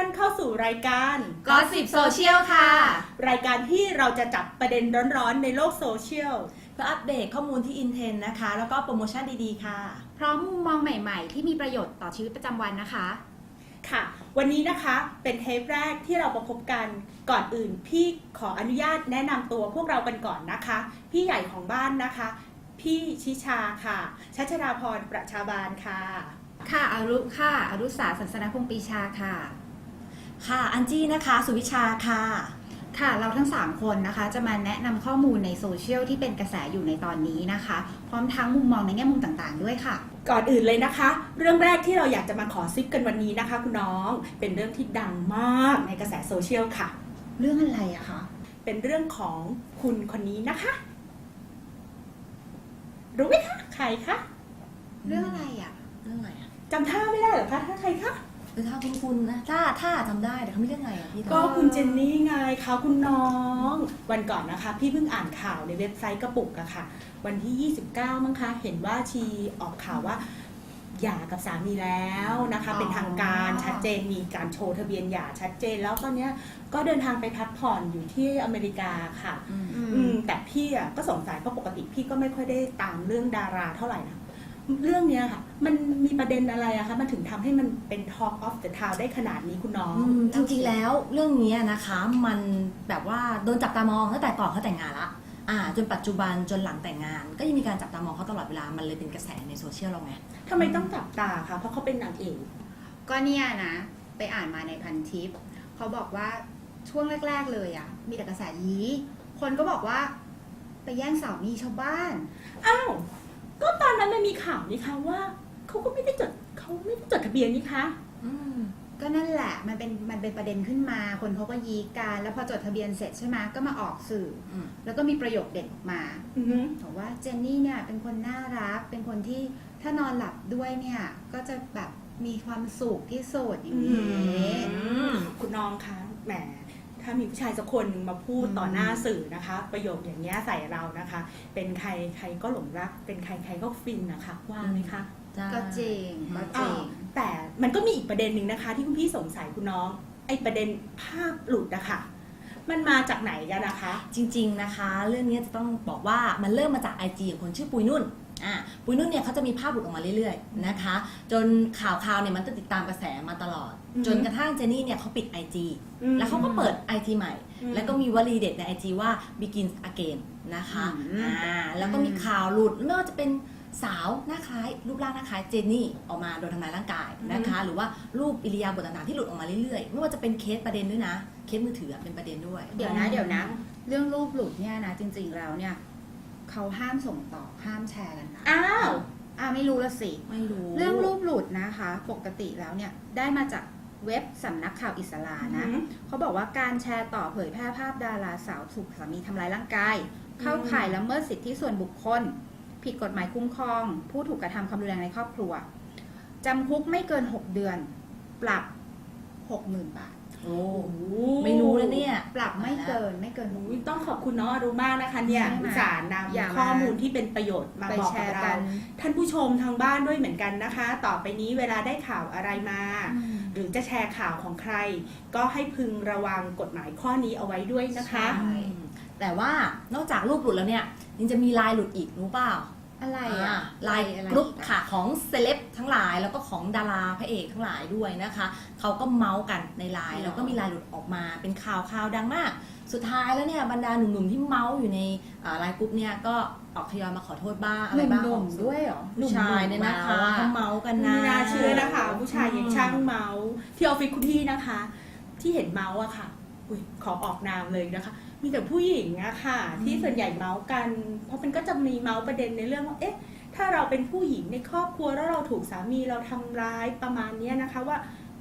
านเข้าสู่รายการก็สิบโซเชียลค่ะ รายการที่เราจะจับประเด็นร้อนๆในโลกโซเชียลเพื่ออัปเดตข้อมูลที่อินเทนนะคะ แล้วก็โปรโมชั่นดีๆ ค่ะ พร้อมมุมมองใหม่ๆ ที่มีประโยชน์ต่อชีวิตประจำวันนะคะ ค่ะ วันนี้นะคะเป็นเทปแรกที่เราประพบกันก่อนอื่น พี่ขออนุญาตแนะนำตัวพวกเรากันก่อนนะคะ พี่ใหญ่ของบ้านนะคะ พี่ชิชาค่ะ ชัชราพรประชาบาลค่ะค่ะอรุค่ะอรุษาสันสนพงษ์ปรีชาค่ะ ค่ะอันจี้นะคะ สุวิชาค่ะค่ะเราทั้ง 3 คนนะคะจะมาแนะนำข้อมูลในโซเชียลที่เป็นกระแสอยู่ในตอนนี้นะคะ พร้อมทั้งมุมมองในแง่มุมต่างๆด้วยค่ะ ก่อนอื่นเลยนะคะ เรื่องแรกที่เราอยากจะมาขอซิปกันวันนี้นะคะ คุณน้องเป็นเรื่องที่ดังมากในกระแสโซเชียลค่ะ เรื่องอะไรอะคะเป็นเรื่องของคุณคนนี้นะคะ รู้ไหมคะใครคะเรื่องอะไรอะเรื่องอะไรอะจำท่าไม่ได้เหรอคะถ้าใครคะ เออถ้าคุณคุณนะถ้าถ้าจำได้แต่เขาไม่เรื่องอะไรอะพี่ก็คุณเจนนี่ไงคะคุณน้อง วันก่อนนะคะ พี่เพิ่งอ่านข่าวในเว็บไซต์กระปุกอะค่ะ วันที่ 29 มั้งคะ เห็นว่าชีออกข่าวว่าหย่ากับสามีแล้วนะคะ เป็นทางการชัดเจนมีการโชว์ทะเบียนหย่าชัดเจน แล้วตอนเนี้ยก็เดินทางไปพักผ่อนอยู่ที่อเมริกาค่ะ อืมอืมแต่พี่อะก็สงสัยเพราะปกติพี่ก็ไม่ค่อยได้ตามเรื่องดาราเท่าไหร่นะ เรื่องเนี้ยค่ะ มันมีประเด็นอะไรอะคะมันถึงทำให้มันเป็น Talk of the Town ได้ขนาดนี้คุณน้อง อืมจริงๆแล้วเรื่องนี้นะคะมันแบบว่าโดนจับตามองตั้งแต่ก่อนเขาแต่งงานละอ่าจนปัจจุบันจนหลังแต่งงาน ก็ยังมีการจับตามองเขาตลอดเวลามันเลยเป็นกระแสในโซเชียลเราไง ทำไมต้องจับตาคะ เพราะเขาเป็นนางเอก ก็เนี่ยนะ ไปอ่านมาในพันทิปเขาบอกว่าช่วงแรก ๆ เลยอะมีแต่กระแสยี้คนก็บอกว่า ไปแย่งสามีชาวบ้าน อ้าว ก็ตอนนั้นมันมีข่าวนี่คะว่าเขาก็ไม่ได้จดเขาไม่ได้จดทะเบียนนี่คะอืมก็นั่นแหละมันเป็นมันเป็นประเด็นขึ้นมา คนเขาก็ยี้กันแล้วพอจดทะเบียนเสร็จใช่ไหมก็มาออกสื่อ อืมแล้วก็มีประโยคเด็ดออกมาอือหือบอกว่าเจนนี่เนี่ยเป็นคนน่ารัก เป็นคนที่ถ้านอนหลับด้วยเนี่ยก็จะแบบมีความสุขที่สุดอย่างนี้ ม คุณน้องคะแหม ถ้ามีผู้ชายสักคนหนึ่งมาพูดต่อหน้าสื่อนะคะ ประโยคอย่างเงี้ยใส่เรานะคะ เป็นใครใครก็หลงรัก เป็นใครใครก็ฟินนะคะว่าไหมคะก็จริงก็จอ้าริวงแต่มันก็มีอีกประเด็นหนึ่งนะคะ ที่คุณพี่สงสัยคุณน้อง ไอ้ประเด็นภาพหลุดนะคะมันมาจากไหนกันนะคะ จริง ๆนะคะ เรื่องนี้จะต้องบอกว่ามันเริ่มมาจาก IG ของคนชื่อปุยนุ่นอ่าปุยนุ่นเนี่ยเขาจะมีภาพหลุดออกมาเรื่อยๆนะคะ จนข่าวๆเนี่ยมันจะติดตามกระแสมาตลอดอือฮึ จนกระทั่งเจนนี่เนี่ยเขาปิด IG อืมแล้วเขาก็เปิด IG ใหม่ อืมแล้วก็มีวลีเด็ดใน IG ว่า begins again นะคะอืม อ่าแล้วก็มีข่าวหลุดไม่ว่าจะเป็นสาวหน้าคล้าย รูปร่างหน้าคล้ายเจนนี่ออกมาโดนทำร้ายร่างกายนะคะ หรือว่ารูปอิริยาบถต่างๆที่หลุดออกมาเรื่อยๆ ไม่ว่าจะเป็นเคสประเด็นด้วยนะ เคสมือถือเป็นประเด็นด้วยเดี๋ยวนะเดี๋ยวนะ เรื่องรูปหลุดเนี่ยนะจริงๆแล้วเนี่ยเขาห้ามส่งต่อห้ามแชร์กันนะอ้าว อ่าไม่รู้ละสิ ไม่รู้ เรื่องรูปหลุดนะคะ ปกติแล้วเนี่ยได้มาจาก เว็บสำนักข่าวอิสลานะอืมเขาบอกว่าการแชร์ต่อเผยแพร่ภาพดาราสาวถูกสามีทำร้ายร่างกาย เข้าข่ายละเมิดสิทธิส่วนบุคคล ผิดกฎหมายคุ้มครอง ผู้ถูกกระทำความรุนแรงในครอบครัวจำคุกไม่เกิน 6 เดือน ปรับ 60,000 บาทโอ้ไม่รู้แล้วเนี่ย ปรับไม่เกินไม่เกินอุ๊ยต้องขอบคุณน้องอรุมากนะคะเนี่ยใช่ไหมอุตส่าห์นอย่าำมาข้อมูลที่เป็นประโยชน์มาไปบอกแชกับร์เรากันท่านผู้ชมทางบ้านด้วยเหมือนกันนะคะ ต่อไปนี้เวลาได้ข่าวอะไรมา หรือจะแชร์ข่าวของใคร ก็ให้พึงระวังกฎหมายข้อนี้เอาไว้ด้วยนะคะ ใช่แต่ว่านอกจากรูปหลุดแล้วเนี่ยยังจะมีลายหลุดอีกรู้เปล่า อะไรอะลายอะไรกรุ๊ปอีอค่ะของเซเลบทั้งหลายแล้วก็ของดาราพระเอกทั้งหลายด้วยนะคะเขาก็เมาส์กันในไลน์แล้วก็มีลายหลุดออกมาเป็นข่าวข่าวดังมาก สุดท้ายแล้วเนี่ยบรรดาหนุ่มๆที่เมาส์อยู่ในอ่าไลน์กรุ๊ปเนี่ยก็ออกทยอยมาขอโทษบ้างอะไรบ้างหนุ่มออกๆด้วยเหรอผู้ชายเนี่ยนะคะหนุ่มๆเขาเมาส์กันนะไม่น่าเชื่อนะคะ ผู้ชายยังช่างเมาส์ที่ออฟฟิศคุณพี่นะคะ ที่เห็นเมาส์อะค่ะอุยขอออกนามเลยนะคะ มีแต่ผู้หญิงอะค่ะ ที่ส่วนใหญ่เมาส์กัน เพราะมันก็จะมีเมาส์ประเด็นในเรื่องว่าเอ๊ะ ถ้าเราเป็นผู้หญิงในครอบครัวแล้วเราถูกสามีเราทำร้ายประมาณเนี้ยนะคะว่า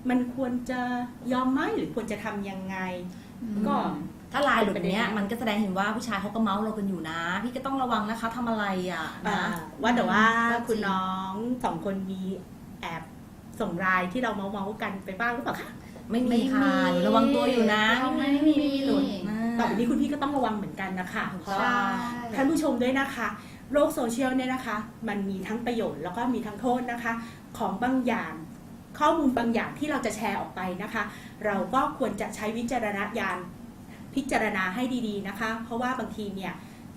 มันควรจะยอมไหมหรือควรจะทำยังไง ก็ถ้าลายหลุดเนี้ยเป็นประเด็นมันก็แสดงเห็นว่าผู้ชายเขาก็เมาส์เรากันอยู่นะ พี่ก็ต้องระวังนะคะทำอะไรอะอ่านะว่าแต่ว่าก็จริงคุณน้องสองคนมีแอบส่งรายที่เราเมาเมาๆกันไปบ้างหรือเปล่าคะไม่ไม่มีมีค่ะหนูระวังตัวอยู่นะเราไม่ไม่มีมีหลุดนะ ต่อไปนี้คุณพี่ก็ต้องระวังเหมือนกันนะคะเพราะใช่ท่านผู้ชมด้วยนะคะ โลกโซเชียลเนี่ยนะคะ มันมีทั้งประโยชน์แล้วก็มีทั้งโทษนะคะ ของบางอย่างข้อมูลบางอย่างที่เราจะแชร์ออกไปนะคะ เราก็ควรจะใช้วิจารณญาณพิจารณาให้ดีๆนะคะ เพราะว่าบางทีเนี่ย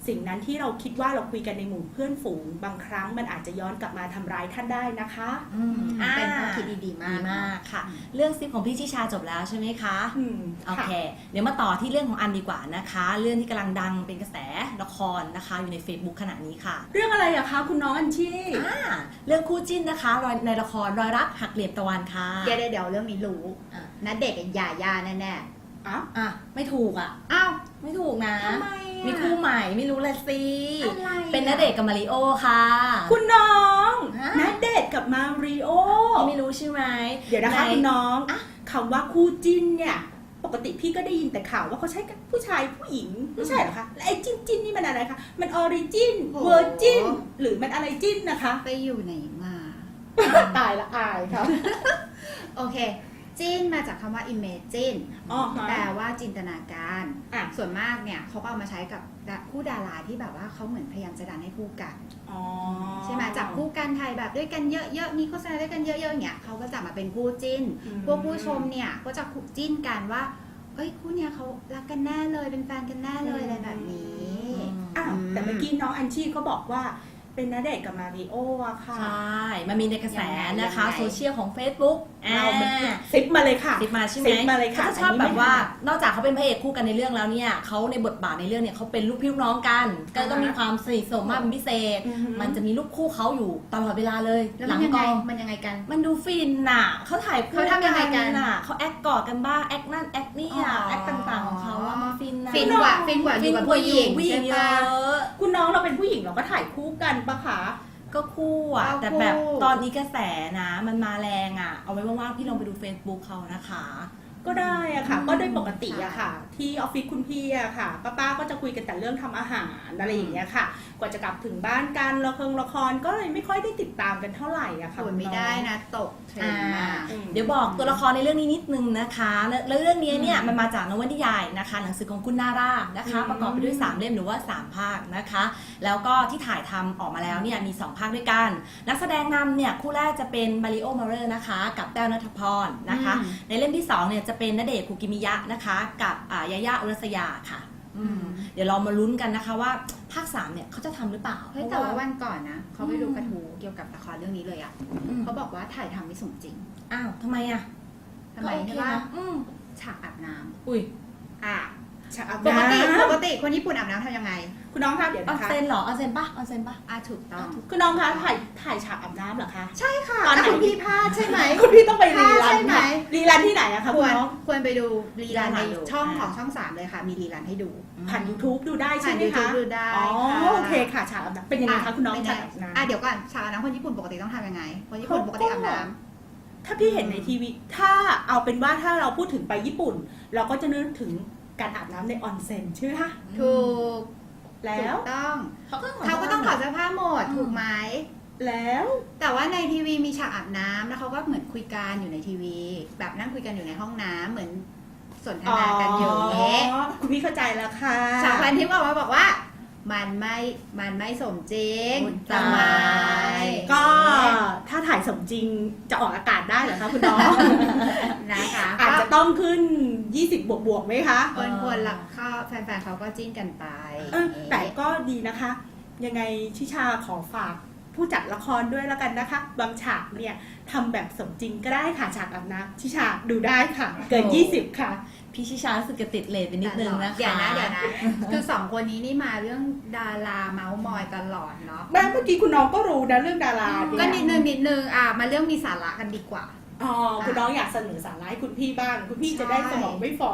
สิ่งนั้นที่เราคิดว่าเราคุยกันในหมู่เพื่อนฝูง บางครั้งมันอาจจะย้อนกลับมาทำร้ายท่านได้นะคะอืมเป็นข้ออ่าคิดดีๆดีมากมากค่ะ เรื่องซิปของพี่ชิชาจบแล้วใช่ไหมคะอืมโอค่ะเค เดี๋ยวมาต่อที่เรื่องของอันดีกว่านะคะ เรื่องที่กำลังดังเป็นกระแสละครนะคะ อยู่ใน Facebook ขณะนี้ค่ะ เรื่องอะไรอะคะคุณน้องอัญชีอ่าเรื่องคู่จิ้นนะคะรอยในละครรอยรักหักเหลี่ยมตะวันค่ะเดี๋ยวเดี๋ยวเรื่องนี้รู้อะนัดเด็กกับหย่าย่าแน่ อะอะไม่ถูกอะๆอ้าวไม่ถูกนะทำไมอะ มีคู่ใหม่ไม่รู้ละสิอะไรอะ เป็นณเดชน์กับมาริโอค่ะ คุณน้องฮะ นัดเดทกับมาริโอ พี่ไม่รู้ใช่ไหมเดี๋ยวนะคะในคุณน้องอะคำว่าคู่จิ้นเนี่ย ปกติพี่ก็ได้ยินแต่ข่าวว่าเขาใช้กับผู้ชายผู้หญิงไม่ใช่เหรอคะ และไอ้จิ้นจิ้นนี่มันอะไรคะ มันออริจินโอ้เวอร์จินหรือมันอะไรจิ้นนะคะ ไปอยู่ไหนมา ตายละอายครับ โอเค จิ้นมาจากคำว่า imagine อ๋อฮะ แปลว่าจินตนาการ อะ ส่วนมากเนี่ยเขาก็เอามาใช้กับคู่ดาราที่แบบว่าเขาเหมือนพยายามจะดันให้คู่กัน อ๋อใช่ไหมจับคู่กันถ่ายแบบด้วยกันเยอะๆมีโฆษณาด้วยกันเยอะๆอย่างเงี้ยเขาก็จะมาเป็นคู่จิ้น อืม พวกผู้ชมเนี่ยก็จะคู่จิ้นกันว่า เอ้ยคู่เนี่ยเขารักกันแน่เลยเป็นแฟนกันแน่เลยอะไรแบบนี้ อ้าวแต่เมื่อกี้น้องอัญชีเขาบอกว่า เป็นนัดเดทกับมาริโออะค่ะ ใช่มันมีในกระแสยังไงนะคะยังไง โซเชียลของ Facebook เราอ่าซิปมาเลยค่ะ ติดมาใช่ไหมติดมาเลยค่ะเขาจะชอบอันนี้แบบว่าไม่ถนัดนอกจากเขาเป็นพระเอกคู่กันในเรื่องแล้วเนี่ยเขาในบทบาทในเรื่องเนี่ยเขาเป็นลูกพี่ลูกน้องกัน ก็ต้องมีความสนิทสนมมากเป็นพิเศษ อือหือมันจะมีรูปคู่เขาอยู่ตลอดเวลาเลย แล้วหลัมันงยังกไงอง มันยังไงกัน มันดูฟินน่ะ เขาถ่ายคู่เขาทำยังไงกันน่ะ เขาแอคกอดกันบ้าง แอคนั่นแอคนี่อะ อ๋อ แอคต่างๆของเขาว่ามันฟินนะฟินกว่าฟินกว่าอยู่กับผู้หญิงผู้หญิใช่งเยปะ อะคุณน้ องเราเป็นผู้หญิงเราก็ถ่ายคู่กันปะคะ ก็คู่อะเอาแต่แบบคู่ตอนนี้กระแสนะ มันมาแรงอะ เอาไว้ว่างๆพี่ลองไปดู Facebook เขานะคะ ก็ได้อะค่ะอืมก็โดยปกติอะค่ะ ที่ออฟฟิศคุณพี่อะค่ะป้าป้าๆก็จะคุยกันแต่เรื่องทำอาหารอะไรอย่างเงี้ยค่ะ กว่าจะกลับถึงบ้านกันละครละครก็เลยไม่ค่อยได้ติดตามกันเท่าไหร่อะค่ะส่วนไม่ได้นะตกเทรนด์มากอืมเดี๋ยวบอกตัวละครในเรื่องนี้นิดนึงนะคะและแล้วเรื่องนี้เนี่ยอืมมันมาจากนวนิยายนะคะ หนังสือของคุณนารานะคะอืมประกอบไปด้วย 3 เล่มหรือว่า 3 ภาคนะคะ แล้วก็ที่ถ่ายทำออกมาแล้วเนี่ยมี 2 ภาคด้วยกัน นักแสดงนำเนี่ยคู่แรกจะเป็นมาริโอมาเรอร์นะคะ กับแต้วนัทพรนะคะอืมในเล่มที่2เนี่ยจะเป็นณเดชน์คุกิมิยะนะคะ กับอ่ายายาอุรัสยาค่ะอืมอืมเดี๋ยวเรามาลุ้นกันนะคะว่าภาค3เนี่ยเขาจะทำหรือเปล่าเฮ้ยแต่ว่าวันก่อนนะเขาไปดูกระทูเกี่ยวกับละครเรื่องนี้เลยอะอืมเขาบอกว่าถ่ายทำไม่สมจริงอ้าวทำไมอะทำไมก็โอเคใช่ปะนะอืมฉากอาบน้อุ้ยำอะ ฉากอาบปกติน้ำปกติคนญี่ปุ่นอาบน้ำทำยังไงคุณน้องคะเดี๋ยวออนนะคะเซนเหรอออนเซนปะออนเซนปะอะถูกต้อง คุณน้องคะถ่ายถ่ายฉากอาบน้ำเหรอคะ ใช่ค่ะตอนไหน แล้วคุณพี่พลาดใช่ไหม คุณพี่ต้องไปรีรันใช่ไหม ค่ะรีรันที่ไหนอะคะคคุณวรน้อง ควรไปดูรีรันในดูช่องอ่า ของช่องสามเลยค่ะ มีรีรันให้ดู ผ่าน YouTube ดูได้ใช่ผ่านไหมยูทูคะบดูได้อ๋อค่ะ โอเคค่ะฉากอาบน้ำเป็นยังไงคะคุณน้องเป็ฉากไอาบน้ำ อะเดี๋ยวก่อนฉากอาบน้ำคนญี่ปุ่นปกติต้องทำยังไง คนญี่ปุ่นปกติอาบน้ถ้าพี่เห็นในทีวี ถ้าเอาเป็นว่าถ้าเราพูดถึงไปญี่ปุ่น เราก็จะนึกถึง การอาบน้ำในออนเซ็นใช่ไหมคะำถูกแล้วถูกต้องเขาก็เขาก็ต้องถอดเสื้อผ้าหมดอืมถูกไหมแล้วแต่ว่าในทีวีมีฉากอาบน้ำแล้วเขาก็เหมือนคุยกันอยู่ในทีวี แบบนั่งคุยกันอยู่ในห้องน้ำเหมือนสนทนากันอยู่อย่างเงี้ยคุณพี่เข้าใจแล้วค่ะฉากพันทิพย์บอกมาบอกว่า มันไม่มันไม่สมจริงอุ๊ยทำไมก็ถ้าถ่ายสมจริงจะออกอากาศได้เหรอคะคุณน้องนะคะอาจจะต้องขึ้น 20 บวกบวกๆไหมคะคนควรละก็แฟนๆเขาก็จิ้นกันไปเออแต่ก็ดีนะคะ ยังไงชิชาขอฝากผู้จัดละครด้วยแล้วกันนะคะ บางฉากเนี่ยทำแบบสมจริงก็ได้ค่ะฉากอาบน้ำชิชาดูได้ค่ะ เกิน 20 ค่ะ พี่ชิชารู้สึกจะติดเลทไปนิดนึงนะคะ เดี๋ยวนะเดี๋ยวนะ คือสองคนนี้นี่มาเรื่องดาราเมาส์มอยตลอดเนาะแม่เมื่อกี้คุณน้องก็รู้นะเรื่องดาราเยก็นิดนึงนิดนึงอะมาเรื่องมีสาระกันดีกว่า อ๋อคุณน้องอยากเสนอสาระให้คุณพี่บ้าง คุณพี่จะได้สมองไม่ฝ่อ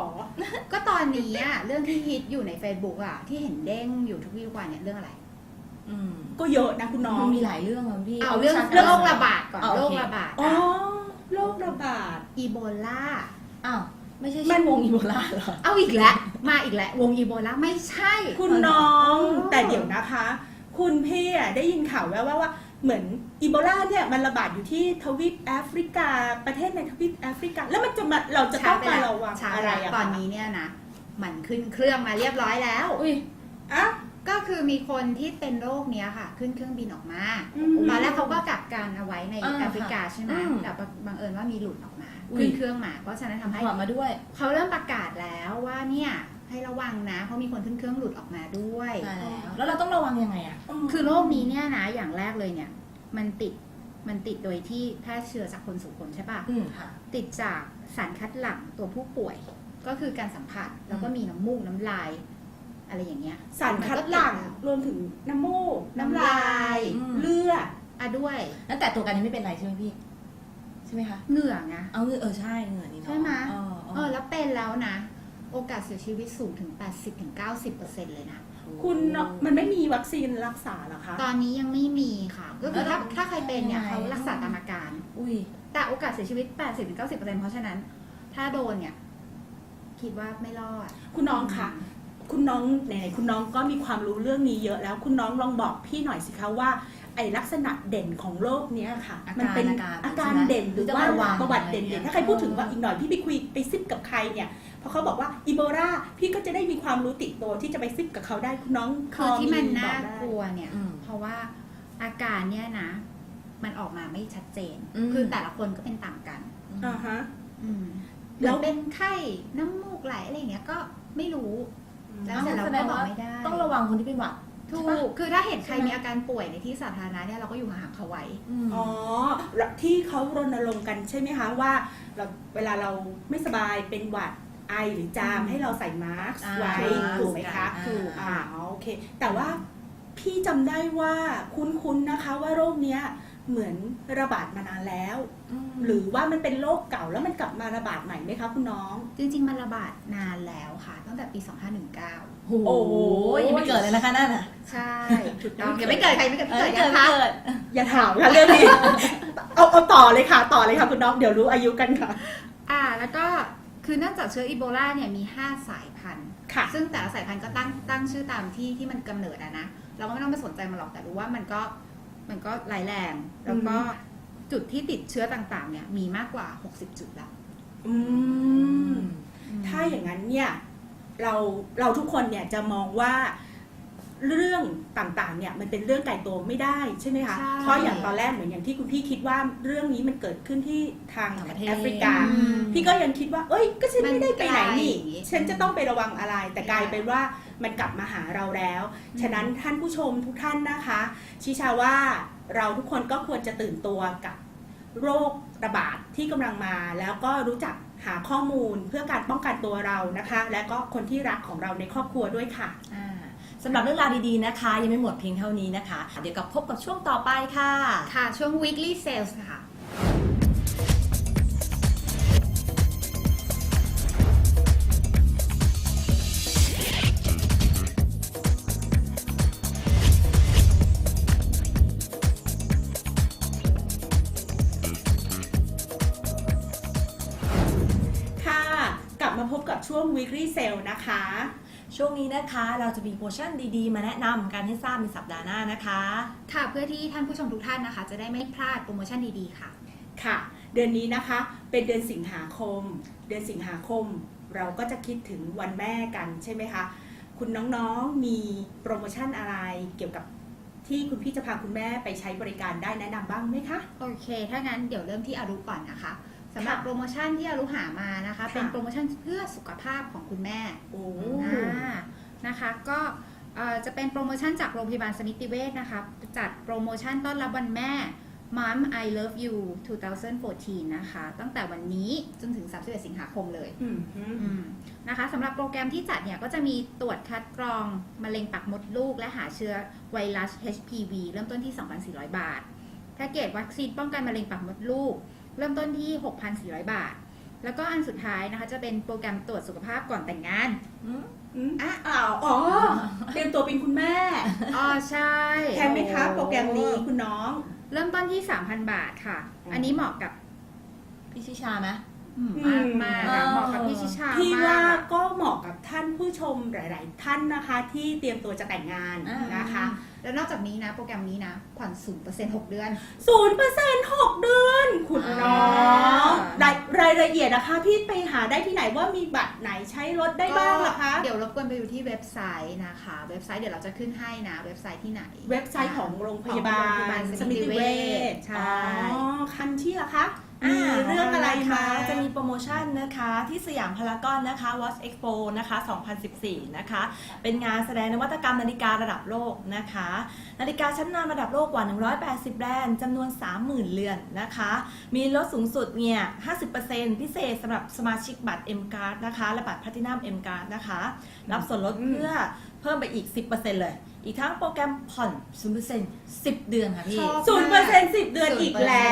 ก็ตอนนี้อะเรื่องที่ฮิตอยู่ใน Facebook อะ ที่เห็นเด้งอยู่ทุกวี่ทุกวันเนี่ยเรื่องอะไรอืมก็เยอะนะคุณน้องมันมีหลายเรื่องอะพี่เอาเรื่องวิชกเรื่องโรคระบาดก่อนอ๋อโรโอคเคระบาดอ๋ออะโรคระบาดอีโบลาอ้าว ไม่ใช่มัชื่นอวงอีโบลาเหรอ เอาอีกแล้วมาอีกแล้ววงอีโบลาไม่ใช่คุณน้องอ๋อแต่เดี๋ยวนะคะ คุณพี่อะได้ยินข่าวแว่วๆว่าเหมือนอีโบลาเนี่ยมันระบาดอยู่ที่ทวีปแอฟริกา ประเทศในทวีปแอฟริกา แล้วมันจะมาเราจะต้องมาระวังช้าอะไรแล้วอะตอนนี้เนี่ยนะมันขึ้นเครื่องมาเรียบร้อยแล้วอุ้ยอะก็คือมีคนที่เป็นโรคเนี้ยค่ะ ขึ้นเครื่องบินออกมาอืมตอนแรกเขาก็กักกันเอาไว้ในอ่าแอฟริกาใช่ไหมอืมแต่บังเอิญว่ามีหลุดออกมาอุ้ย ขึ้นเครื่องมาเพราะฉะนั้นทำให้ขอมาด้วย เขาเริ่มประกาศแล้วว่าเนี่ยให้ระวังนะ เพราะมีคนขึ้นเครื่องหลุดออกมาด้วยใช่แล้วแล้วเราต้องระวังยังไงอะคือโรคนี้เนี่ยนะอย่างแรกเลยเนี่ย มันติดมันติดโดยที่แพร่เชื้อจากคนสู่คนใช่ปะอืมค่ะติดจากสารคัดหลั่งตัวผู้ป่วย ก็คือการสัมผัสแล้วก็มีน้ำมูกน้ำลาย อะไรอย่างเงี้ย สารคัดหลั่งรวมถึงน้ำมูก น้ำลายอืมเลือดอะด้วยนั่นแต่ตัวกันยังไม่เป็นไรใช่ไหมพี่ ใช่ไหมคะเหงื่อไงเอาเงือเออใช่เหงื่อนี่เนาะใช่ไหมเออเออแล้วเป็นแล้วนะ โอกาสเสียชีวิตสูงถึง 80-90%เลยนะ คุณมันไม่มีวัคซีนรักษาเหรอคะ ตอนนี้ยังไม่มีค่ะ ก็คือถ้าถ้าใครเป็นเนี่ยยังไงเขารักษาตามอาการ อุ้ยแต่โอกาสเสียชีวิต 80-90%เพราะฉะนั้น ถ้าโดนเนี่ย คิดว่าไม่รอด คุณน้องค่ะ คุณน้องไหนๆคุณน้องก็มีความรู้เรื่องนี้เยอะแล้วคุณน้องลองบอกพี่หน่อยสิคะว่าไอลักษณะเด่นของโรคเนี้ยค่ะ อาการมัเป็นอาการอาการใช่ไหมเด่นหรือหรือว่าจะระวังประวัติอะไรเด่นอย่างเงี้ยๆถ้าใครพูดถึงว่าอีกหน่อยพี่ไปคุยไปซิปกับใครเนี่ยพอเขาบอกว่าอีโบลาพี่ก็จะได้มีความรู้ติดตัวที่จะไปซิปกับเขาได้คุณน้องพคือที่มันบน่าอกได้กลัวเนี่ย อืม เพราะว่าอาการเนี่ยนะ มันออกมาไม่ชัดเจน อืม คือแต่ละคนก็เป็นต่างกัน อ่าฮะ อืมแล้แล้ว วเป็นไข้น้ำมูกไหลอะไรอย่างเงี้ยก็ไม่รู้ แล้วเสร็จแล้วแสดก็งบอกว่าไม่ได้ ต้องระวังคนที่เป็นหวัด ถูใช่ปะกคือถ้าเห็นใครใช่ไหมมีอาการป่วยในที่สาธารณะเนี่ยเราก็อยู่ห่างๆเขาไว้มอ๋อแล้วที่เขารณรงค์กันใช่ไหมคะว่าเราเวลาเราไม่สบายเป็นหวัดไอหรือจามอืมให้เราใส่มาสก์อ่าไว้ถูกไหมคะถูกอ่าโอเค แต่ว่าพี่จำได้ว่าคุ้นๆนะคะว่าโรคเนี้ย เหมือนระบาดมานานแล้วมหรือว่ามันเป็นโรคเก่าแล้วมันกลับมาระบาดใหม่ไหมคะคุณน้อง จริง ๆ มันระบาดนานแล้วค่ะ ตั้งแต่ปี 2519 โอ้โหโอ้โหยังไม่เกิดเลยนะคะนั่นน่ะ ใช่ถูกต้องยังไม่เกิดใครไม่เกิดเอไม่อเกิดไม่นะเกิดคะไม่เกิดอย่าถามค่ะเรื่องนี้ เอาเอาต่อเลยค่ะ ต่อเลยค่ะคุณน้อง เดี๋ยวรู้อายุกันค่ะ อ่า แล้วก็คือเนื่องจากเชื้ออีโบลาเนี่ยมี 5 สายพันธุ์ค่ะซึ่งแต่ละสายพันธุ์ก็ตั้งตั้งชื่อตามที่ที่มันกำเนิดอะนะ เราก็ไม่ต้องไปสนใจมันหรอก แต่รู้ว่ามันก็ มันก็ร้ายแรง แล้วก็จุดที่ติดเชื้อต่างๆ เนี่ยมีมากกว่า 60 จุดแล้วอืมถ้าอย่างนั้นเนี่ยเราเราทุกคนเนี่ยจะมองว่าเรื่องต่างๆ เนี่ยมันเป็นเรื่องไกลตัวไม่ได้ใช่ไหมคะใช่เพราะอย่างตอนแรกเหมือนอย่างที่คุณพี่คิดว่าเรื่องนี้มันเกิดขึ้นที่ทางต่างประเทศแอฟริกาอืมพี่ก็ยังคิดว่า เอ้ย ก็ฉันไม่ได้ไปไหนนี่มันไกลฉันจะต้องไประวังอะไร แต่กลายเป็นว่า มันกลับมาหาเราแล้วอืมฉะนั้นท่านผู้ชมทุกท่านนะคะ ชิชาว่าเราทุกคนก็ควรจะตื่นตัวกับโรคระบาดที่กำลังมา แล้วก็รู้จักหาข้อมูลเพื่อการป้องกันตัวเรานะคะ และก็คนที่รักของเราในครอบครัวด้วยค่ะอ่าสำหรับเรื่องราวดีๆนะคะ ยังไม่หมดเพียงเท่านี้นะคะ เดี๋ยวกับพบกับช่วงต่อไปค่ะ ค่ะ ช่วง weekly sales ค่ะค่ะ weekly sale นะคะ ช่วงนี้นะคะเราจะมีโปรโมชั่นดีๆ มาแนะนำกันให้ทราบในสัปดาห์หน้านะคะ ค่ะเพื่อที่ท่านผู้ชมทุกท่านนะคะ จะได้ไม่พลาดโปรโมชั่นดีๆค่ะ ค่ะ เดือนนี้นะคะเป็นเดือนสิงหาคม เดือนสิงหาคม เราก็จะคิดถึงวันแม่กันใช่ไหมคะคุณน้องๆมีโปรโมชั่นอะไรเกี่ยวกับที่คุณพี่จะพาคุณแม่ไปใช้บริการได้แนะนำบ้างไหมคะ โอเค ถ้างั้นเดี๋ยวเริ่มที่อารุก่อนนะคะสำหรับค่ะโปรโมชั่นที่อารุหามานะคะค่ะเป็นโปรโมชั่นเพื่อสุขภาพของคุณแม่โอ้อ่านะคะ ก็เอ่อจะเป็นโปรโมชั่นจากโรงพยาบาลสมิติเวชนะคะจัดโปรโมชั่นต้อนรับวันแม่ Mom I Love You 2014 นะคะ ตั้งแต่วันนี้จนถึง 31 สิงหาคมเลยอืมฮึอืมนะคะสำหรับโปรแกรมที่จัดเนี่ย ก็จะมีตรวจคัดกรองมะเร็งปากมดลูก และหาเชื้อไวรัส HPV เริ่มต้นที่ 2,400 บาทแพ็กเกจวัคซีนป้องกันมะเร็งปากมดลูก เริ่มต้นที่ 6,400 บาท แล้วก็อันสุดท้ายนะคะ จะเป็นโปรแกรมตรวจสุขภาพก่อนแต่งงานอืมอืมอะอ้าวอ๋อ เตรียมตัวเป็นคุณแม่ อ๋อใช่ แพงไหมคะ โปรแกรมนี้คุณน้อง เริ่มต้นที่ 3,000 บาทค่ะอืมอันนี้เหมาะกับ พี่ชิชาไหมอื มมากมากๆอะเหมาะกับพี่ชิชาพี่มากว่าอะก็เหมาะกับท่านผู้ชมหลาย ๆ ท่านนะคะ ที่เตรียมตัวจะแต่งงานอ่าน นะคะแล้วนอกจากนี้นะ โปรแกรมนี้นะ ผ่อนศูนย์เปอร์เซ็นต์หกเดือน ศูนย์เปอร์เซ็นต์หกเดือน คุณอ่าน้องรายรายละเอียดนะคะ พี่ไปหาได้ที่ไหนว่ามีบัตรไหนใช้รถได้บ้างล่ะคะ เดี๋ยวรบกวนไปดูที่เว็บไซต์นะคะ เว็บไซต์เดี๋ยวเราจะขึ้นให้นะ เว็บไซต์ที่ไหน เว็บไซต์ของโรงพยาบาของโรงพยาบาลลสมิติเวชใช่ อ๋อคันที่ล่ะคะ มีเรื่องอะไรมาจะมีโปรโมชั่นนะคะที่สยามพารากอนนะคะ Watch Expo นะคะ 2014 นะคะ เป็นงานแสดงนวัตกรรมนาฬิการะดับโลกนะคะ นาฬิกาชั้นนำระดับโลกกว่า 180 แบรนด์จำนวน 30,000 เรือนนะคะ มีลดสูงสุดเนี่ย 50%พิเศษสำหรับสมาชิกบัตร M Card นะคะ และบัตร Platinum M Card นะคะ รับส่วนลดอืมเพื่อเพิ่มไปอีก 10%เลย อีกทั้งโปรแกรมผ่อน0% 10 เดือนค่ะพี่ชอบ ศูนย์เปอร์เซ็นต์สิบเดือนอีกแล้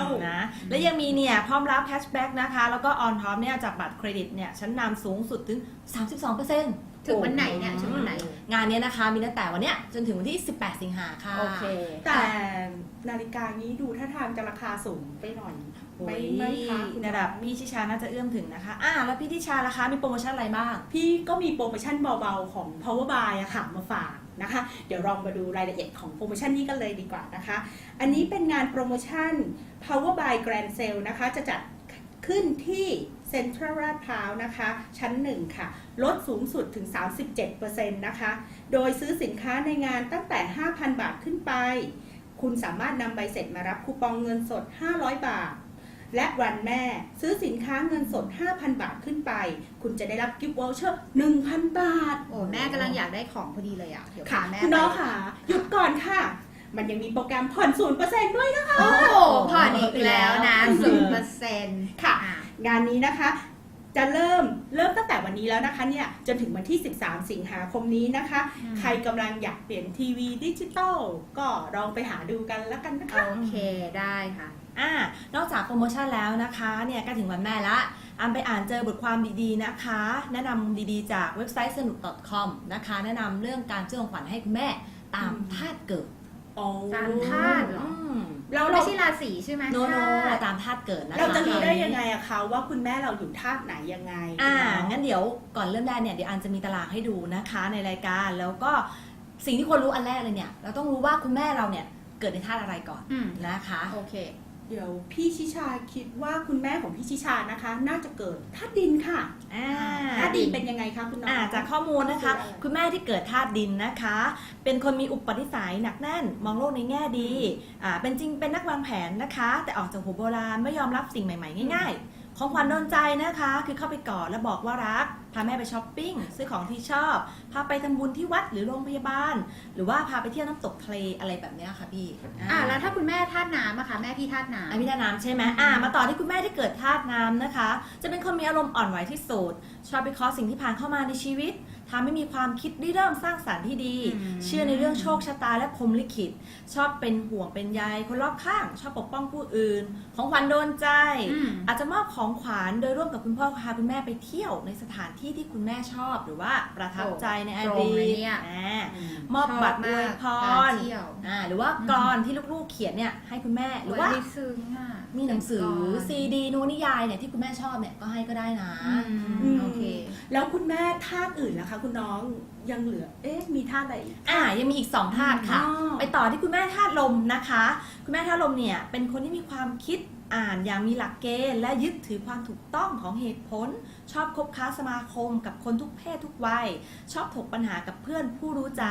วนะ และยังมีเนี่ยพร้อมรับแคชแบ็กนะคะ แล้วก็ออนท็อปเนี่ยจากบัตรเครดิตเนี่ยชั้นนำสูงสุดถึง 32%ถึงวันไหนเนี่ยถึงวันไหน งานเนี้ยนะคะมีตั้งแต่วันเนี้ยจนถึงวันที่ 18 สิงหาค่ะ โอเค แต่นาฬิกานี้ดูท่าทางจะราคาสูงไปหน่อย ไม่ไม่คะคุณระดับพี่ชิชาน่าจะเอื้อมถึงนะคะ อ่า แล้วพี่ทิชาล่ะคะ มีโปรโมชั่นอะไรบ้าง พี่ก็มีโปรโมชั่นเบาๆของ Power Buy อะค่ะมาฝาก นะคะ เดี๋ยวลองมาดูรายละเอียดของโปรโมชั่นนี้กันเลยดีกว่านะคะ อันนี้เป็นงานโปรโมชั่น Power by Grand Sale นะคะ จะจัดขึ้นที่เซ็นทรัลลาดพร้าวนะคะ ชั้น 1 ค่ะ ลดสูงสุดถึง 37%นะคะ โดยซื้อสินค้าในงานตั้งแต่ 5,000 บาทขึ้นไป คุณสามารถนำใบเสร็จมารับคูปองเงินสด 500 บาท และวันแม่ ซื้อสินค้าเงินสด 5,000 บาทขึ้นไป คุณจะได้รับกิฟต์วอลเชอร์1,000 บาท โอ้แม่กำลังอยากได้ของพอดีเลยอะเดี๋ยวค่ะพาแม่คุณน้องไปค่ะ หยุดก่อนค่ะ มันยังมีโปรแกรมผ่อน0%ด้วยนะคะ โอ้โหผ่อนอีกแล้วนะศูนย์เปอร์เซ็นต์ค่ะ งานนี้นะคะ จะเริ่มเริ่มตั้งแต่วันนี้แล้วนะคะเนี่ยจนถึงวันที่ 13 สิงหาคมนี้นะคะอืมใครกำลังอยากเปลี่ยนทีวีดิจิตอลก็ลองไปหาดูกันแล้วกันนะคะ โอเคได้ค่ะ อ่านอกจากโปรโมชั่นแล้วนะคะเนี่ยก็ถึงวันแม่ละอันไปอ่านเจอบทความดีๆนะคะ แนะนำดีๆจากเว็บไซต์สนุก .com นะคะ แนะนำเรื่องการซื้อของขวัญให้คุณแม่ตามอืมธาตุเกิดตามธาตุเหรอมเราไม่เราใช่ราศีใช่ไหมโนโนธาตุตามธาตุเกิดนะคะเราจะรู้ได้ยังไงอะคะว่าคุณแม่เราอยู่ธาตุไหนยังไง อ่าคุณน้องงั้นเดี๋ยวก่อนเริ่มแรกเนี่ยเดี๋ยวอันจะมีตารางให้ดูนะคะ ในรายการแล้วก็สิ่งที่ควรรู้อันแรกเลยเนี่ย เราต้องรู้ว่าคุณแม่เราเนี่ยเกิดในธาตุอะไรก่อนอืมนะคะ โอเค เดี๋ยวพี่ชิชาคิดว่าคุณแม่ของพี่ชิชานะคะ น่าจะเกิดธาตุดินค่ะอ่าธาตุดินเป็นยังไงคะคุณน้อง อ่าจากข้อมูลนะคะคืออะไรคุณแม่ที่เกิดธาตุดินนะคะ เป็นคนมีอุปนิสัยหนักแน่น มองโลกในแง่ดีอ่าเป็นจริงเป็นนักวางแผนนะคะ แต่ออกจากหัวโบราณไม่ยอมรับสิ่งใหม่ ๆ ง่าย ๆ ของขวัญโดนใจนะคะ คือเข้าไปกอดแล้วบอกว่ารัก พาแม่ไปช้อปปิ้งซื้อของที่ชอบ พาไปทำบุญที่วัดหรือโรงพยาบาล หรือว่าพาไปเที่ยวน้ำตกทะเลอะไรแบบเนี้ยค่ะพี่อ่าแล้วถ้าคุณแม่ธาตุน้ำอะคะแม่พี่ธาตุน้อะพี่ธาตุน้ำใช่ไหมอ่ามาต่อที่คุณแม่ที่เกิดธาตุน้ำนะคะ จะเป็นคนมีอารมณ์อ่อนไหวที่สุดชอบไปเคาะสิ่งที่ผ่านเข้ามาในชีวิต ทำให้มีความคิดริเริ่มสร้างสรรค์ที่ดี เชื่อในเรื่องโชคชะตาและพรหมลิขิต ชอบเป็นห่วงเป็นใยคนรอบข้าง ชอบปกป้องผู้อื่น ของขวัญโดนใจำอืมอาจจะมอบของขวัญโดยร่วมกับคุณพ่อพาคุณแม่ไปเที่ยวในสถานที่ที่คุณแม่ชอบหรือว่าประทับใจในอตรงดีเลยตเนี่ยอ่ามอบบัตรอวยพชอบรมากการเที่ยวอ่าหรือว่ากรอนที่ลูกๆเขียนเนี่ยให้คุณแม่หรือว่าโยซึ้งอะมีหนังสือเป็นกลซีดีนวนิยายเนี่ยที่คุณแม่ชอบเนี่ยก็ให้ก็ได้นะอืมโอเค แล้วคุณแม่ธาตุอื่นล่ะคะคุณน้องยังเหลือ เอ๊ะมีธาตุอะไรอีกอ่ายังมีอีกสองธาตุค่ะอ๋อไปต่อที่คุณแม่ธาตุลมนะคะ คุณแม่ธาตุลมเนี่ยเป็นคนที่มีความคิด อ่านอย่างมีหลักเกณฑ์และยึดถือความถูกต้องของเหตุผล ชอบคบค้าสมาคมกับคนทุกเพศทุกวัย ชอบถกปัญหากับเพื่อนผู้รู้ใจ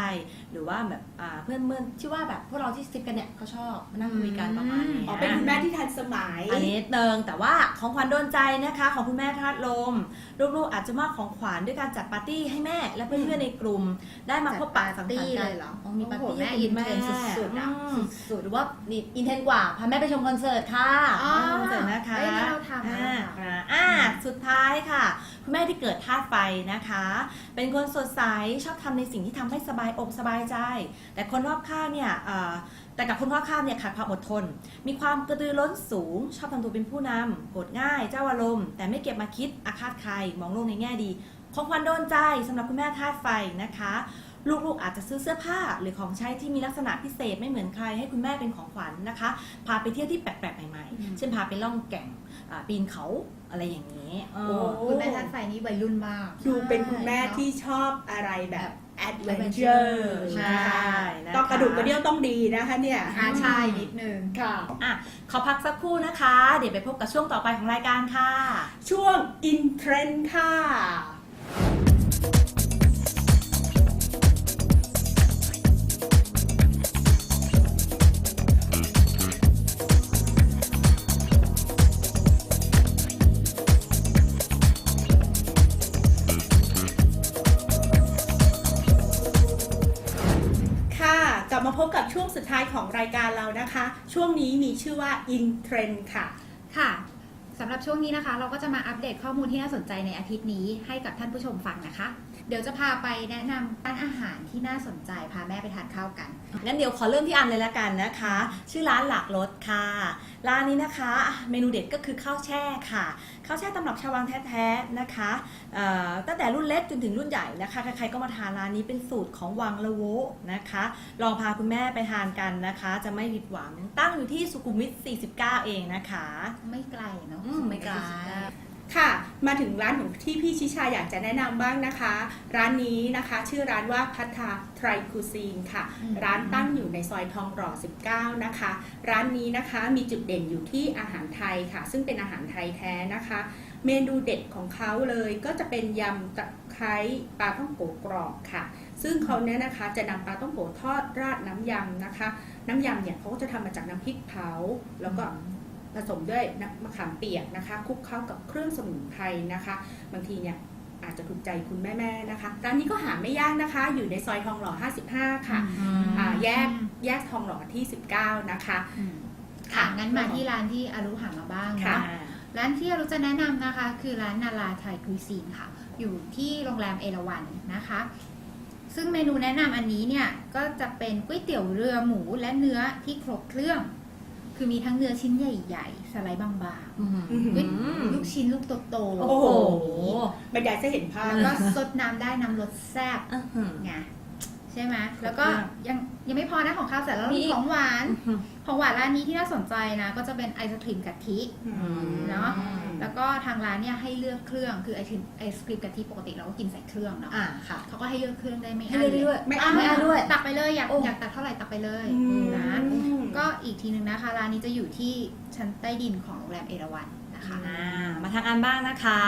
หรือว่าแบบอ่าเพื่อนเมื่อนที่ว่าแบบพวกเราที่ซิปกันเนี่ยเขาชอบมานั่งคุยกันประมาณนี้อ๋อเป็นคุณแม่ที่ทันสมัย อันนี้เติงแต่ว่าของขวัญโดนใจนะคะของคุณแม่ธาตุลมลูกๆอาจจะมอบของขวัญด้วยการจัดปาร์ตี้ให้แม่และเพื่อนๆในกลุ่ม ได้มาพบปะสังสรรค์จัดปาร์ตี้กัเลนยเหรออ๋อมีปาร์ตี้โอ้โหแม่ให้คุณอินเทรนด์สุดๆอะอืมหรือว่านี่อินเทนกว่าพาแม่ไปชมคอนเสิร์ตค่ะอ๋อคอนเสิร์ตนะคะเอ้ยนี่เราทำอ่าเราทำอ่าอ่าสุดท้ายค่ะ คุณแม่ที่เกิดธาตุไฟนะคะ เป็นคนสดใสชอบทำในสิ่งที่ทำให้สบายอกสบายใจ แต่คนรอบข้างเนี่ยเอ่อแต่กับคนรอบข้างเนี่ยขาดความอดทน มีความกระตือร้นสูง ชอบทำตัวเป็นผู้นำโกรธง่าย เจ้าอารมณ์ แต่ไม่เก็บมาคิดอาฆาตใคร มองโลกในแง่ดี ของขวัญโดนใจสำหรับคุณแม่ธาตุไฟนะคะ ลูกๆอาจจะซื้อเสื้อผ้าหรือของใช้ที่มีลักษณะพิเศษไม่เหมือนใครให้คุณแม่เป็นของขวัญนะคะ พาไปเที่ยวที่แปลกๆใหม่อืมๆเช่นพาไปล่องแก่งอ่าปีนเขาอะไรอย่างนี้เออโอ้คุณแม่ท่านไฟนี้วัยรุ่นมาก ดูเป็นคุณแม่เนอะที่ชอบอะไรแบบ adventure adventure ใช่นะคะนะคะต้องกระดูกกระเดี่ยวต้องดีนะคะเนี่ยอ่าใช่นิดนึงค่ะอะขอพักสักครู่นะคะ เดี๋ยวไปพบกับช่วงต่อไปของรายการค่ะ ช่วง in trend ค่ะค่ะ ท้ายของรายการเรานะคะ ช่วงนี้มีชื่อว่า in trend ค่ะ ค่ะสำหรับช่วงนี้นะคะ เราก็จะมาอัปเดตข้อมูลที่น่าสนใจในอาทิตย์นี้ให้กับท่านผู้ชมฟังนะคะ เดี๋ยวจะพาไปแนะนำร้านอาหารที่น่าสนใจพาแม่ไปทานข้าวกัน งั้นเดี๋ยวขอเริ่มที่อันเลยละกันนะคะ ชื่อร้านหลากรสค่ะ ร้านนี้นะคะอะเมนูเด็ดก็คือข้าวแช่ค่ะ ข้าวแช่ตำรับชาววังแท้ๆนะคะเอ่อตั้งแต่รุ่นเล็กจนถึงรุ่นใหญ่นะคะใครๆก็มาทานร้านนี้เป็นสูตรของวังละโวนะคะ ลองพาคุณแม่ไปทานกันนะคะ จะไม่ผิดหวังตั้งอยู่ที่สุขุมวิท49 เองนะคะ ไม่ไกลเนาะอืมไม่ไกล ค่ะมาถึงร้านของที่พี่ชิชาอยากจะแนะนำบ้างนะคะ ร้านนี้นะคะชื่อร้านว่าพัทาไทรคูซีนค่ะอืมร้านตั้งอยู่ในซอยทองหล่อ 19 นะคะ ร้านนี้นะคะมีจุดเด่นอยู่ที่อาหารไทยค่ะ ซึ่งเป็นอาหารไทยแท้นะคะ เมนูเด็ดของเขาเลยก็จะเป็นยำตะไคร้ปลาท่องโกกรอบค่ะ ซึ่งเขาเนี่ยนะคะจะนำปลาท่องโกทอดราดน้ำยำนะคะ น้ำยำเนี่ยเขาก็จะทำมาจากน้ำพริกเผาแล้วก็ ผสมด้วยน้ำมะขามเปียกนะคะคลุกเข้ากับเครื่องสมุนไพรนะคะ บางทีเนี่ยอาจจะถูกใจคุณแม่ๆนะคะร้านนี้ก็หาไม่ยากนะคะ อยู่ในซอยทองหล่อ 55 ค่ะอืมอ่าแยกแยกทองหล่อที่ 19 นะคะอืมค่ะงั้นมาที่ร้านที่อารุหามาบ้างค่ะเนาะร้านที่อารุจะแนะนำนะคะ คือร้านนาราไทยคุยซีนค่ะ อยู่ที่โรงแรมเอราวันนะคะ ซึ่งเมนูแนะนำอันนี้เนี่ยก็จะเป็นก๋วยเตี๋ยวเรือหมูและเนื้อที่ครบเครื่อง คือมีทั้งเนื้อชิ้นใหญ่ๆ สไลด์บางอืมๆก๋วยลูกชิ้นลูกโตๆโอ้โหอย่างนี้บรรยายจะเห็นภาพ แล้วก็ซดน้ำได้น้ำรสแซ่บอื้อหือไงใช่ไหมแล้วก็เครื่องยังยังไม่พอนะของข้าวเสร็จแล้วมีมีอีกของหวานอื้อหือของหวานร้านนี้ที่น่าสนใจนะ ก็จะเป็นไอศครีมกะทิเนอะแล้วก็ทางร้านเนี่ยให้เลือกเครื่องคือไอศครีมไอศครีมกะทิปกติเราก็กินใส่เครื่องเนาะอ่าค่ะเขาก็ให้เลือกเครื่องได้ไม่ให้เลือกได้ด้วยไม่อะอั้นไม่อันด้วยตักไปเลยอยากโอ้อยากตักเท่าไหร่ตักไปเลยอืมนะก็อีกทีหนึ่งนะคะร้านนี้จะอยู่ที่ชั้นใต้ดินของโรงแรมเอราวัน นะคะอ่ามาทางอันบ้างนะคะ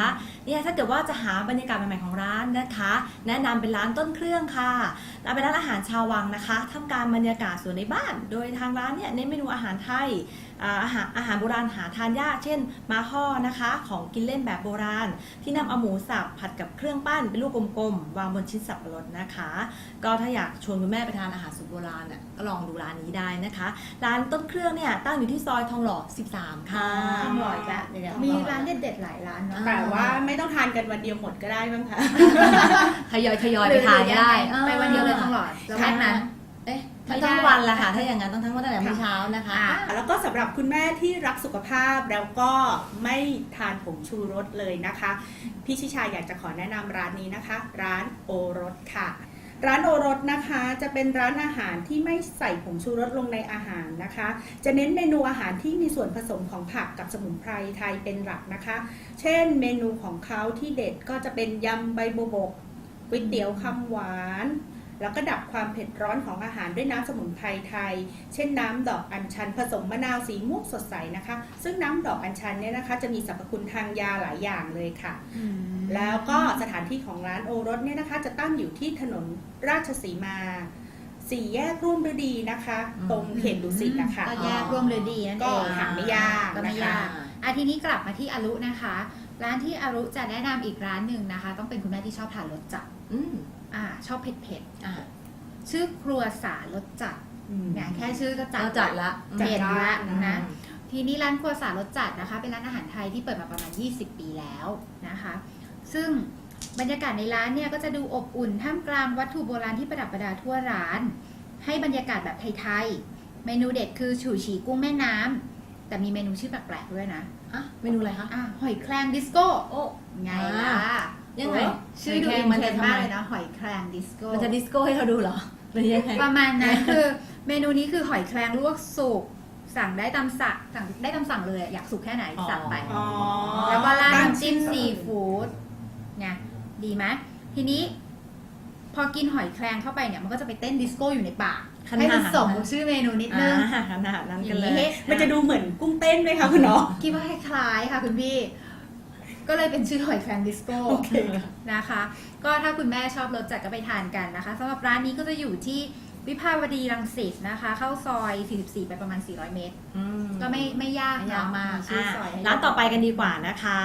เนี่ยถ้าเกิดว่าจะหาบรรยากาศใหม่ๆของร้านนะคะ แนะนำเป็นร้านต้นเครื่องค่ะร้านเป็นร้านอาหารชาววังนะคะทำการบรรยากาศสวนในบ้าน โดยทางร้านเนี่ยเน้นเมนูอาหารไทย อ่าอาหารอาหารโบราณหาทานยาก เช่นมาห่อนะคะ ของกินเล่นแบบโบราณ ที่นำเอาหมูสับผัดกับเครื่องปั้นเป็นลูกกลมๆ วางบนชิ้นสับปะรดนะคะ ก็ถ้าอยากชวนคุณแม่ไปทานอาหารสูตรโบราณน่ะก็ลองดูร้านนี้ได้นะคะ ร้านต้นเครื่องเนี่ยตั้งอยู่ที่ซอยทองหล่อ 13 ค่ะทองหล่ออีกแล้วเดี๋ยวมีร้านเด็ดๆหลายร้านเนาะแต่ว่าไม่ต้องทานกันวันเดียวหมดก็ได้บ้างคะทยอยทยอยไปทานได้หรือยังงไปวันเดียวเลยทองหล่อแล้วแค่นั้น เอ๊ะไม่ทั้งได้วันละค่ะ ถ้าอย่างนั้นต้องทั้งวันตั้งแต่มื้อเช้านะคะอะแล้วก็สำหรับคุณแม่ที่รักสุขภาพแล้วก็ไม่ทานผงชูรสเลยนะคะ พี่ชิชาอยากจะขอแนะนำร้านนี้นะคะ ร้านโอรสค่ะ ร้านโอรสนะคะจะเป็นร้านอาหารที่ไม่ใส่ผงชูรสลงในอาหารนะคะ จะเน้นเมนูอาหารที่มีส่วนผสมของผักกับสมุนไพรไทยเป็นหลักนะคะ เช่น เมนูของเขาที่เด็ดก็จะเป็นยำใบบัวบกก๋วยเตี๋ยวคำหวาน แล้วก็ดับความเผ็ดร้อนของอาหารด้วยน้ำสมุนไพรไทย เช่นน้ำดอกอัญชันผสมมะนาวสีม่วงสดใสนะคะ ซึ่งน้ำดอกอัญชันเนี่ยนะคะ จะมีสรรพคุณทางยาหลายอย่างเลยค่ะ แล้วก็สถานที่ของร้านโอรสเนี่ยนะคะ จะตั้งอยู่ที่ถนนราชสีมาสี่แยกร่วมฤดีนะคะอืมตรงเขตดุสิตนะคะก็แยกร่วมเลยดีนั่นก็เองหาไม่ยากก็ไม่นะคะยากอาทีนี้กลับมาที่อารุนะคะ ร้านที่อารุจะแนะนำอีกร้านหนึ่งนะคะ ต้องเป็นคุณแม่ที่ชอบทานรสจัด อืมอ่าชอบเผ็ดเผ็ดอะๆชื่อครัวสารสจัดอืมเนี่ยแค่ชื่อก็จัดเราจัดละจัดเด่นละจ้านนะทีนี้ร้านครัวสารรสจัดนะคะ เป็นร้านอาหารไทยที่เปิดมาประมาณ 20 ปีแล้วนะคะ ซึ่งบรรยากาศในร้านเนี่ยก็จะดูอบอุ่นท่ามกลางวัตถุโบราณที่ประดับประดาทั่วร้าน ให้บรรยากาศแบบไทยๆ เมนูเด็ดคือฉู่ฉีกุ้งแม่น้ำแต่มีเมนูชื่อแปลกๆด้วยนะอะเมนูอะไรคะอะหอยแครงดิสโก้โอ้ไงล่ะ ยังไง ชื่อดูหยอินแครงเทรนด์ทำไมากเลยนะหอยแครงดิสโก้มันจะดิสโก้ให้เราดูเหรอหรือยังไงประมาณนั้นคือเมนูนี้คือหอยแครงลวกสุกสั่งได้ตามสั่งสั่งได้ตามสั่งเลยอะอยากสุกแค่ไหนอ๋อสั่งไปอ๋อแล้วก็ราดตั้งน้ำจิ้มชื่อซีฟู้ดไงดีไหมทีนี้ พอกินหอยแครงเข้าไปเนี่ยมันก็จะไปเต้นดิสโก้อยู่ในปากขนาดให้มันสมกับชื่อเมนูนิดนึงอ่าขนาดนั้นกันเลอย่างนี้ยมันจะดูเหมือนกุ้งเต้นไหมคะคุณน้องคิดว่าคล้ายๆค่ะคุณพี่ ก็เลยเป็นชื่อหอยแครงดิสโก้โอเคนะคะ ก็ถ้าคุณแม่ชอบรสจัดก็ไปทานกันนะคะสำหรับร้านนี้ก็จะอยู่ที่วิภาวดีรังสิตนะคะ เข้าซอย 44 ไปประมาณ 400 เมตรอืมก็ไม่ไม่ยากไม่ยากมากเนอะชื่ออะซอยให้ร้านต่อไปกันดีกว่านะคะ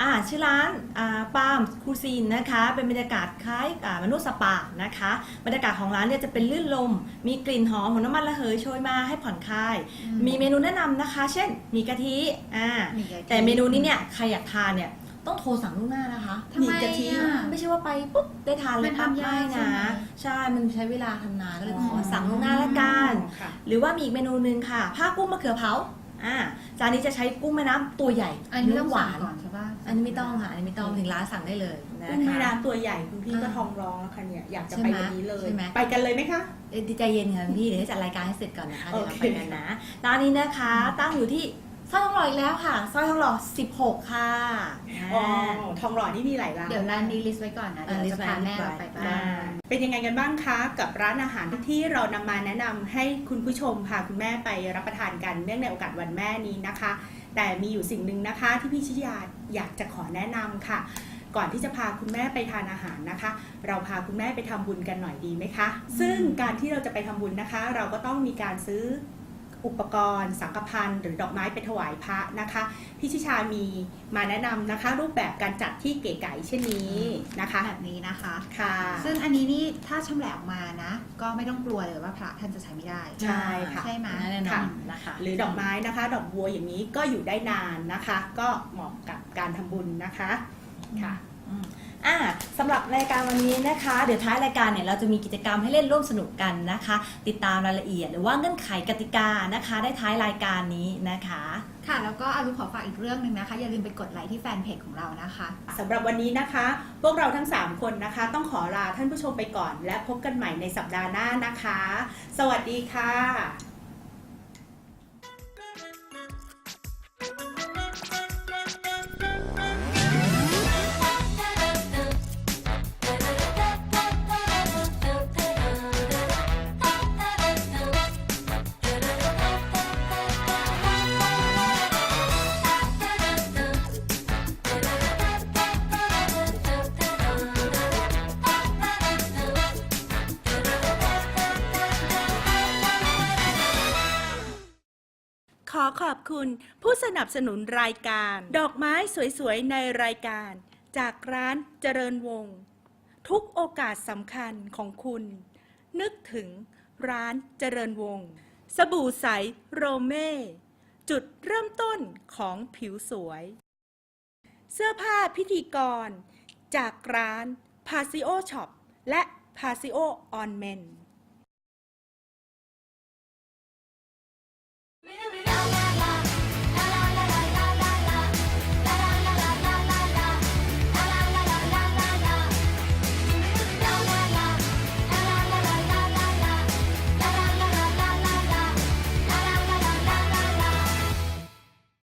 อ่าชื่อร้านอ่าปาล์มคูซีนนะคะ เป็นบรรยากาศคล้ายอ่ามนุษย์สปานะคะ บรรยากาศของร้านเนี่ยจะเป็นลื่นลม มีกลิ่นหอมของน้ำมันระเหยโชยมาให้ผ่อนคลายอืมีเมนูแนะนำนะคะ เช่น มีกะทิอ่ามีกะทิแต่เมนูนี้เนี่ยใครอยากทานเนี่ย ต้องโทรสั่งล่วงหน้านะคะทำไมมีกะทิอะไม่ใช่ว่าไปปุ๊บได้ทานเลยมันปั๊บทำยากไม่ใช่นะไหมใช่มันใช้เวลาทำนานก็เลยอ๋อขอสั่งล่วงหน้าละกันค่ะหรือว่ามีอีกเมนูหนึ่งค่ะผ้ากุ้งมะเขือเผาอ่าจานนี้จะใช้กุ้งแม่น้ำตัวใหญ่อันนี้ต้องหสั่วางนก่อนใช่ป่ะอันนี้ไม่ต้องค่ะอันนี้ไม่ต้องถึงร้านสั่งได้เลยนะกุ้งแม่คะน้ำตัวใหญ่คุณพี่ก็อ่าท้องร้องแล้วค่ะเนี่ยอยากจะใช่ไปไหมวันนี้เลยใช่ไหมไปกันเลยไหมคะเอ้ยดีใจเย็นค่ะพี่เดี๋ยวให้จัดรายการให้เสร็จก่อนนะคะเดี๋ยวเราโอเคไปกันนะร้านนี้นะคะตั้งอยู่ที่ ซอยทองหล่ออีกแล้วค่ะซอยทองหล่อ16 ค่ะ อ๋ออ่าทองหล่อนี่มีหลายร้านเดี๋ยวร้านนี้ลิสต์ไว้ก่อนนะเดี๋ยวอ่าเราจะพาแม่เราไปบ้าอ่างเป็นยังไงกันบ้างคะ กับร้านอาหารที่เรานำมาแนะนำให้คุณผู้ชมพาคุณแม่ไปรับประทานกันเนื่องในโอกาสวันแม่นี้นะคะ แต่มีอยู่สิ่งหนึ่งนะคะ ที่พี่ชิยาอยากจะขอแนะนำค่ะ ก่อนที่จะพาคุณแม่ไปทานอาหารนะคะ เราพาคุณแม่ไปทำบุญกันหน่อยดีไหมคะ ซึ่งการที่เราจะไปทำบุญนะคะ เราก็ต้องมีการซื้อ อุปกรณ์ สังฆพันธ์หรือดอกไม้ไปถวายพระนะคะพี่ชิชามีมาแนะนำนะคะ รูปแบบการจัดที่เก๋ไก๋เช่นนี้นะคะแบบนี้นะคะค่ะ ซึ่งอันนี้นี่ถ้าชำแหละออกมานะ ก็ไม่ต้องกลัวเลยว่าพระท่านจะใช้ไม่ได้ใช่ค่ะใช่ไหมแน่นอค่ะนนะคะหรือดอกไม้นะคะ ดอกบัวอย่างนี้ก็อยู่ได้นานนะคะ ก็เหมาะกับการทำบุญนะคะค่ะ อ่าสำหรับรายการวันนี้นะคะ เดี๋ยวท้ายรายการเนี่ยเราจะมีกิจกรรมให้เล่นร่วมสนุกกันนะคะ ติดตามรายละเอียดหรือว่าเงื่อนไขกติกานะคะ ได้ท้ายรายการนี้นะคะ ค่ะ แล้วก็อารุขอฝากอีกเรื่องหนึ่งนะคะ อย่าลืมไปกดไลค์ที่แฟนเพจของเรานะคะ สำหรับวันนี้นะคะ พวกเราทั้ง 3 คนนะคะ ต้องขอลาท่านผู้ชมไปก่อน และพบกันใหม่ในสัปดาห์หน้านะคะ สวัสดีค่ะ อขอบคุณผู้สนับสนุนรายการ ดอกไม้สวยๆ ในรายการ จากร้านเจริญวงศ์ทุกโอกาสสำคัญของคุณ นึกถึงร้านเจริญวงศ์สบู่ใสโรเม่ จุดเริ่มต้นของผิวสวย เสื้อผ้าพิธีกร จากร้าน p a s i o Shop และ p a s i o On Men Minha, minha, minha.